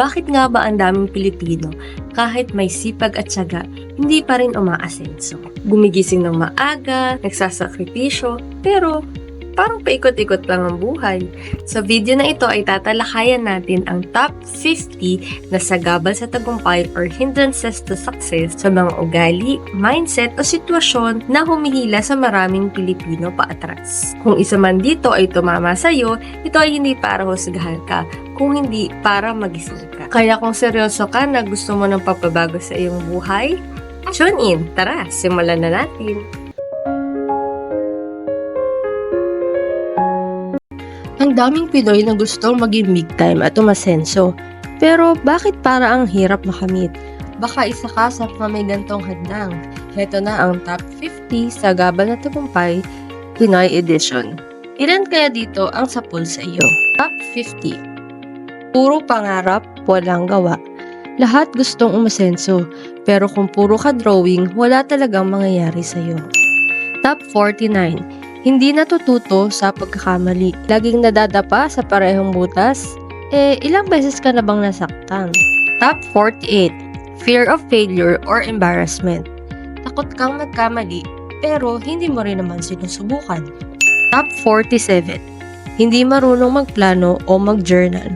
Bakit nga ba ang daming Pilipino, kahit may sipag at syaga, hindi pa rin umaasenso? Gumigising ng maaga, nagsasakripisyo, pero parang paikot-ikot lang ang buhay. Sa video na ito ay tatalakayan natin ang top 50 na sagabal sa tagumpay or hindrances to success sa mga ugali, mindset o sitwasyon na humihila sa maraming Pilipino paatras. Kung isa man dito ay tumama sa'yo, ito ay hindi para husgahan ka, kung hindi para magising ka. Kaya kung seryoso ka na gusto mo ng papabago sa iyong buhay, tune in! Tara, simulan na natin! Ang daming Pinoy na gustong maging big time at umasenso. Pero bakit para ang hirap makamit? Baka isa ka sa mga may gantong hadlang. Heto na ang top 50 sa Gabal na Tagumpay Pinoy Edition. Ilan kaya dito ang sapul sa iyo? Top 50. Puro pangarap, walang gawa. Lahat gustong umasenso, pero kung puro ka drawing, wala talagang mangyayari sa iyo. Top 49. Hindi natututo sa pagkakamali. Laging nadadapa sa parehong butas. Eh, ilang beses ka na bang nasaktan? Top 48. Fear of failure or embarrassment. Takot kang magkamali, pero hindi mo rin naman sinusubukan. Top 47. Hindi marunong magplano o mag-journal.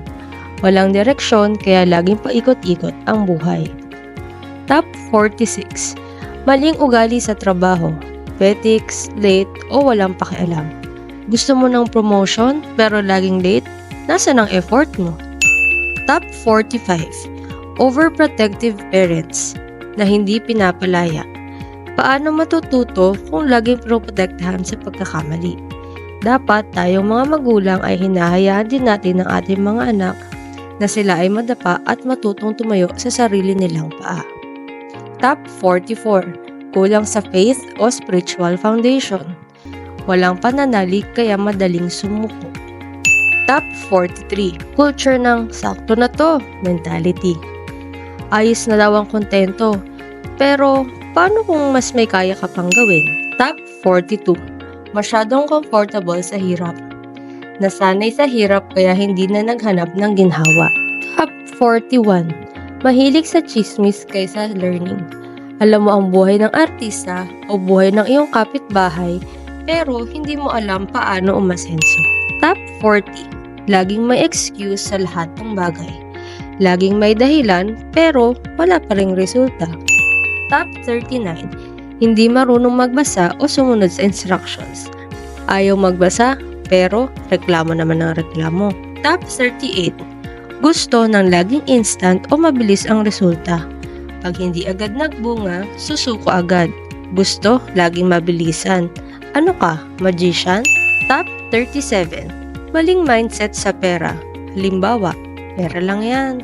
Walang direksyon kaya laging paikot-ikot ang buhay. Top 46. Maling ugali sa trabaho. Petics, late, o walang pakialam. Gusto mo ng promotion pero laging late? Nasaan ang effort mo? Top 45. Overprotective parents na hindi pinapalaya. Paano matututo kung laging protektahan sa pagkakamali? Dapat tayong mga magulang ay hinahayaan din natin ng ating mga anak na sila ay madapa at matutong tumayo sa sarili nilang paa. Top 44. Kulang sa faith o spiritual foundation. Walang pananalig kaya madaling sumuko. Top 43. Culture ng sakto na to mentality. Ayos na daw ang kontento. Pero paano kung mas may kaya ka pang gawin? Top 42. Masyadong comfortable sa hirap. Nasanay sa hirap kaya hindi na naghanap ng ginhawa. Top 41. Mahilig sa chismis kaysa learning. Alam mo ang buhay ng artista o buhay ng iyong kapitbahay pero hindi mo alam paano umasenso. Top 40. Laging may excuse sa lahat ng bagay. Laging may dahilan pero wala pa ring resulta. Top 39. Hindi marunong magbasa o sumunod sa instructions. Ayaw magbasa pero reklamo naman ng reklamo. Top 38. Gusto ng laging instant o mabilis ang resulta. Pag hindi agad nagbunga, susuko agad. Gusto, laging mabilisan. Ano ka, magician? Top 37. Maling mindset sa pera. Halimbawa, pera lang yan.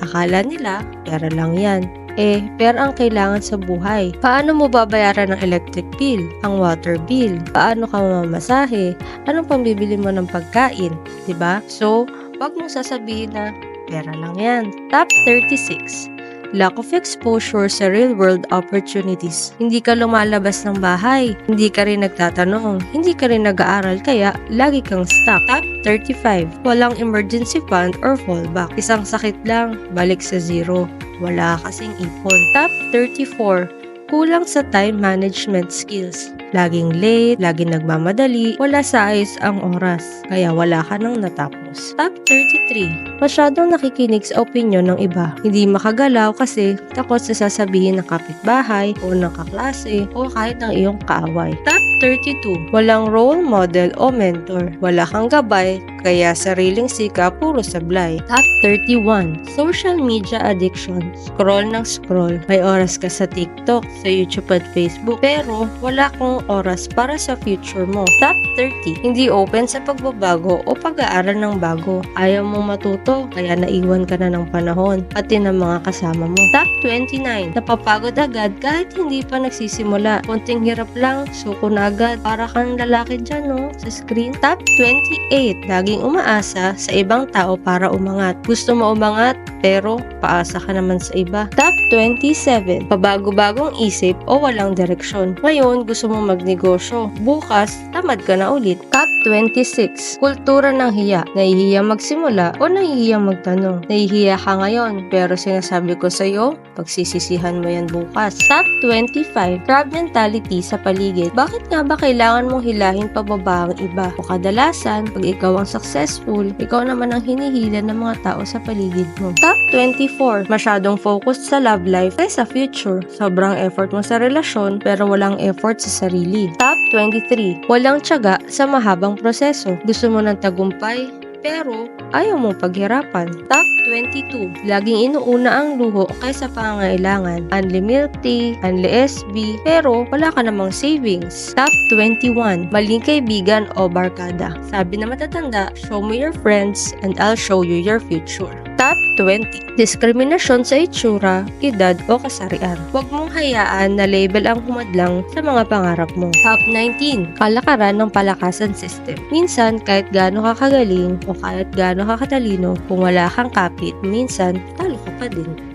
Akala nila, pera lang yan. Eh, pera ang kailangan sa buhay. Paano mo babayaran ng electric bill, ang water bill? Paano ka mamasahe? Anong pambibili mo ng pagkain? ba? So, wag mong sasabihin na pera lang yan. Top 36 lack of exposure sa real-world opportunities. Hindi ka lumalabas ng bahay, hindi ka rin nagtatanong, hindi ka rin nag-aaral kaya lagi kang stuck. Top 35. Walang emergency fund or fallback. Isang sakit lang, balik sa zero. Wala kasing ipon. Top 34. Kulang sa time management skills. Laging late, laging nagmamadali, wala sa ayos ang oras, kaya wala ka nang natapos. Top 33. Masyadong nakikinig sa opinion ng iba. Hindi makagalaw kasi takot sa sasabihin ng kapitbahay o ng kaklase o kahit ng iyong kaaway. Top 32. Walang role model o mentor. Wala kang gabay, kaya sariling sika puro sablay. Top 31. Social media addiction. Scroll ng scroll. May oras ka sa TikTok, sa YouTube at Facebook, pero wala kang oras para sa future mo. Top 30. Hindi open sa pagbabago o pag-aaral ng bago. Ayaw mong matuto, kaya naiwan ka na ng panahon, pati ng mga kasama mo. Top 29. Napapagod agad kahit hindi pa nagsisimula. Konting hirap lang, suko na agad. Para kang lalaki dyan, no? Sa screen. Top 28. Laging umaasa sa ibang tao para umangat. Gusto mo umangat, pero paasa ka naman sa iba. Top 27. Pabago-bagong isip o walang direksyon. Ngayon, gusto mo magnegosyo. Bukas, tamad ka na ulit. Top 26. Kultura ng hiya. Nahihiya magsimula o nahihiya magtanong. Nahihiya ka ngayon, pero sinasabi ko sa'yo, pagsisisihan mo yan bukas. Top 25. Crab mentality sa paligid. Bakit nga ba kailangan mong hilahin pababa ang iba? O kadalasan, pag ikaw ang successful, ikaw naman ang hinihila ng mga tao sa paligid mo. Top 24. Masyadong focused sa love life kaysa future. Sobrang effort mo sa relasyon pero walang effort sa sarili. Top 23. Walang tiyaga sa mahabang proseso. Gusto mo ng tagumpay, pero ayaw mong paghirapan. Top 22. Laging inuuna ang luho kaysa pangangailangan. Unli milk tea, unli SB, pero wala ka namang savings. Top 21. Maling kaibigan o barkada. Sabi na matatanda, show me your friends and I'll show you your future. Top 20. Diskriminasyon sa itsura, edad o kasarian. Huwag mong hayaan na label ang humadlang sa mga pangarap mo. Top 19. Kalakaran ng palakasan system. Minsan, kahit gaano ka kagaling o kahit gaano ka katalino, kung wala kang kapit, minsan, talo ka pa din.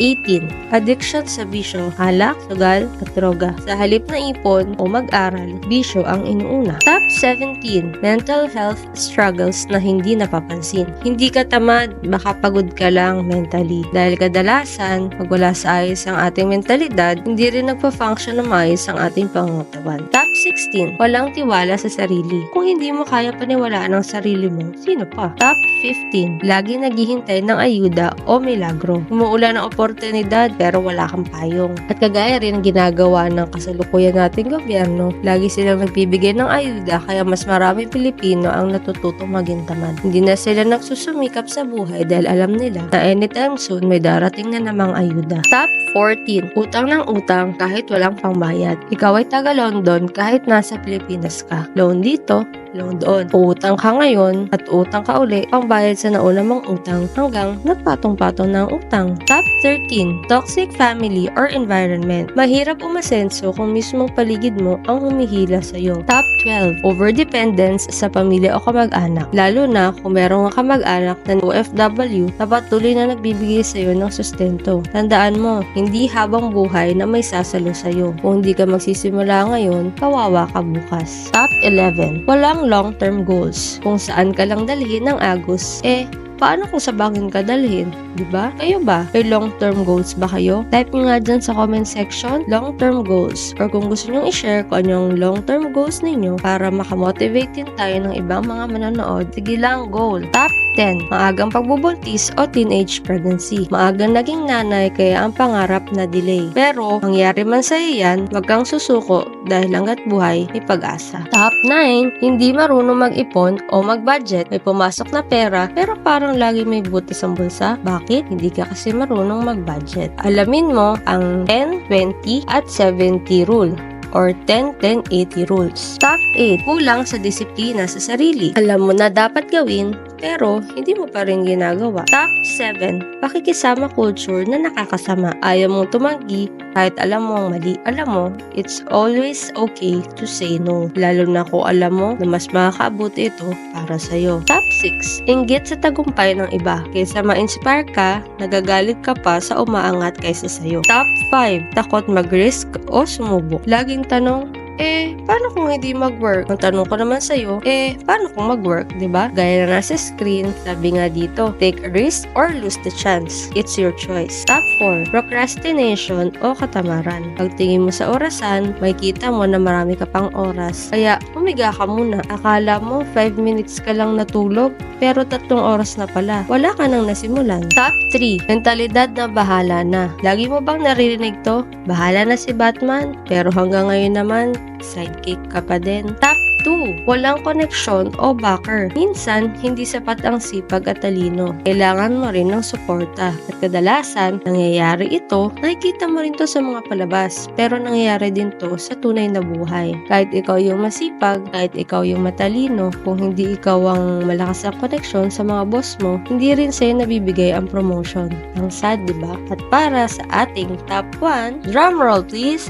Top 18. Addiction sa bisyo, halak, sugal, at droga. Sa halip na ipon o mag-aral, bisyo ang inuuna. Top 17. Mental health struggles na hindi napapansin. Hindi ka tamad, baka ka lang mentally. Dahil kadalasan, pag wala sa ayos ang ating mentalidad, hindi rin nagpa-function na maayos ang ating pangangatawan. Top 16. Walang tiwala sa sarili. Kung hindi mo kaya paniwalaan ang sarili mo, sino pa? Top 15. Lagi naghihintay ng ayuda o milagro. Umuulan ng oportunidad pero wala kang payong. At kagaya rin ang ginagawa ng kasalukuyan nating gobyerno, lagi silang nagbibigay ng ayuda kaya mas maraming Pilipino ang natututong maging tamad. Hindi na sila nagsusumikap sa buhay dahil alam nila na anytime soon may darating na namang ayuda. Top 14. Utang ng utang kahit walang pangbayad. Ikaw ay taga London kahit nasa Pilipinas ka. Loan dito, loan doon. Utang ka ngayon at utang ka uli pangbayad sa nauna mong utang hanggang nagpatong-patong ng utang. Top 13. Toxic family or environment. Mahirap umasenso kung mismong paligid mo ang humihila sa iyo. Top 12. Overdependence sa pamilya o kamag-anak. Lalo na kung merong kamag-anak na OFW na patuloy na nagbibigay sa iyo ng sustento. Tandaan mo, hindi habang buhay na may sasalo sa iyo. Kung hindi ka magsisimula ngayon, kawawa ka bukas. Top 11. Walang long-term goals. Kung saan ka lang dalhin ng agos, eh, paano kung sa bagay ka dalhin? Di ba? Kayo ba? May long-term goals ba kayo? Type nyo nga dyan sa comment section, long-term goals. Or kung gusto nyo i-share kung ano yung long-term goals ninyo para makamotivate din tayo ng ibang mga manonood, sige lang, goal. Top 10. Maagang pagbubuntis o teenage pregnancy. Maagang naging nanay kaya ang pangarap na delay. Pero, mangyari man sa yan, wag kang susuko dahil hanggat buhay, may pag-asa. Top 9. Hindi marunong mag-ipon o mag-budget. May pumasok na pera, pero parang lagi may butas ang bulsa. Bakit? Hindi ka kasi marunong mag-budget. Alamin mo ang 10, 20, at 70 rule or 10-10-80 rules. Top 8. Kulang sa disiplina sa sarili. Alam mo na dapat gawin, pero hindi mo pa rin ginagawa. Top 7. Pakikisama culture na nakakasama. Ayaw mong tumanggi kahit alam mo ang mali. Alam mo, it's always okay to say no. Lalo na kung alam mo na mas makakabuti ito para sa'yo. Top 6. Inggit sa tagumpay ng iba. Kaysa ma-inspire ka, nagagalit ka pa sa umaangat kaysa sa'yo. Top 5. Takot mag-risk o sumubok. Laging tanong, eh, paano kung hindi mag-work? Ang tanong ko naman sa'yo, eh, paano kung mag-work, ba? Gaya na nasa screen, sabi nga dito, take a risk or lose the chance. It's your choice. Top 4. Procrastination o katamaran. Pagtingin mo sa orasan, may kita mo na marami ka pang oras. Kaya, umiga ka muna. Akala mo, 5 minutes ka lang natulog, pero tatlong oras na pala. Wala ka nang nasimulan. Top 3. Mentalidad na bahala na. Lagi mo bang naririnig to? Bahala na si Batman, pero hanggang ngayon naman, sidekick ka pa din. Top 2. Walang koneksyon o backer. Minsan, hindi sapat ang sipag at talino. Kailangan mo rin ng suporta. At kadalasan, nangyayari ito, nakikita mo rin to sa mga palabas. Pero nangyayari din to sa tunay na buhay. Kahit ikaw yung masipag, kahit ikaw yung matalino, kung hindi ikaw ang malakas ang koneksyon sa mga boss mo, hindi rin sa'yo nabibigay ang promotion. Ang sad, di ba? At para sa ating top 1, drumroll please!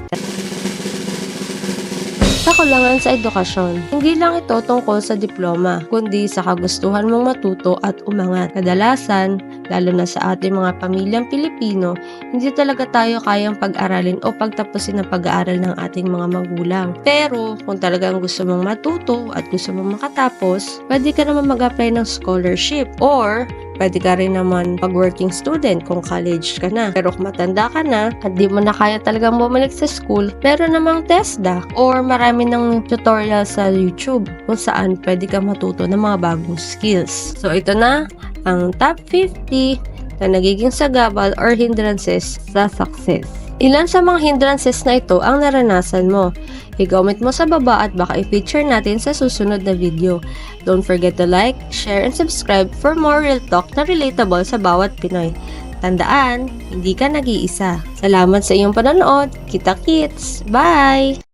Kakulangan sa edukasyon. Hindi lang ito tungkol sa diploma, kundi sa kagustuhan mong matuto at umangat. Kadalasan, lalo na sa ating mga pamilyang Pilipino, hindi talaga tayo kayang pag-aralin o pagtapusin ang pag-aaral ng ating mga magulang. Pero kung talagang gusto mong matuto at gusto mong makatapos, pwede ka naman mag-apply ng scholarship or pwede ka rin naman pag-working student kung college ka na. Pero kung matanda ka na at di mo na kaya talagang bumalik sa school, meron namang TESDA or marami ng tutorial sa YouTube kung saan pwede ka matuto ng mga bagong skills. So ito na ang top 50 na nagiging sagabal or hindrances sa success. Ilan sa mga hindrances na ito ang naranasan mo? I-comment mo sa baba at baka i-feature natin sa susunod na video. Don't forget to like, share, and subscribe for more real talk na relatable sa bawat Pinoy. Tandaan, hindi ka nag-iisa. Salamat sa iyong panonood. Kita kits! Bye!